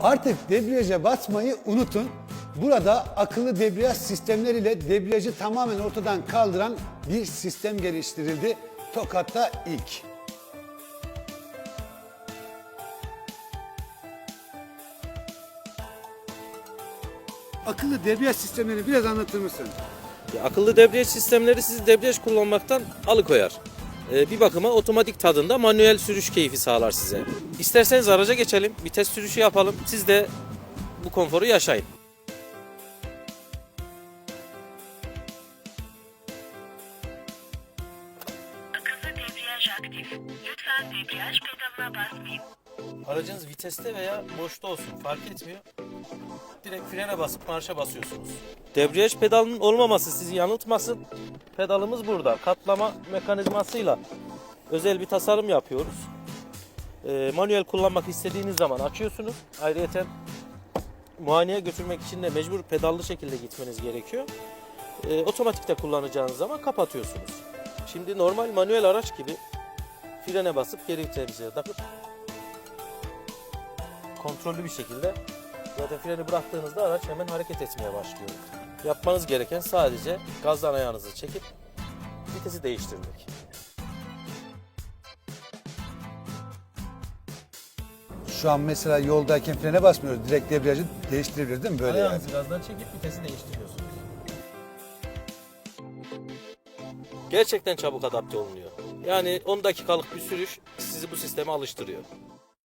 Artık debriyaja basmayı unutun. Burada akıllı debriyaj sistemleriyle debriyajı tamamen ortadan kaldıran bir sistem geliştirildi. Tokat'ta ilk. Akıllı debriyaj sistemlerini biraz anlatır mısın? Ya, akıllı debriyaj sistemleri sizi debriyaj kullanmaktan alıkoyar. Ee, bir bakıma otomatik tadında manuel sürüş keyfi sağlar size. İsterseniz araca geçelim, vites sürüşü yapalım. Siz de bu konforu yaşayın. Akıllı debriyaj aktif. Lütfen debriyaj pedalına basmayın. Aracınız viteste veya boşta olsun fark etmiyor. Direkt frene basıp marşa basıyorsunuz. Debriyaj pedalının olmaması sizi yanıltmasın. Pedalımız burada. Katlama mekanizmasıyla özel bir tasarım yapıyoruz. Ee, manuel kullanmak istediğiniz zaman açıyorsunuz. Ayrıca muayeneye götürmek için de mecbur pedallı şekilde gitmeniz gerekiyor. Ee, otomatikte kullanacağınız zaman kapatıyorsunuz. Şimdi normal manuel araç gibi frene basıp geri vitese takıp kontrollü bir şekilde zaten freni bıraktığınızda araç hemen hareket etmeye başlıyor. Yapmanız gereken sadece gazdan ayağınızı çekip vitesi değiştirmek. Şu an mesela yoldayken frene basmıyoruz. Direkt debriyajı değiştirebiliriz değil mi? Böyle yani. Ayağınızı gazdan çekip vitesi değiştiriyorsunuz. Gerçekten çabuk adapte olunuyor. Yani 10 dakikalık bir sürüş sizi bu sisteme alıştırıyor.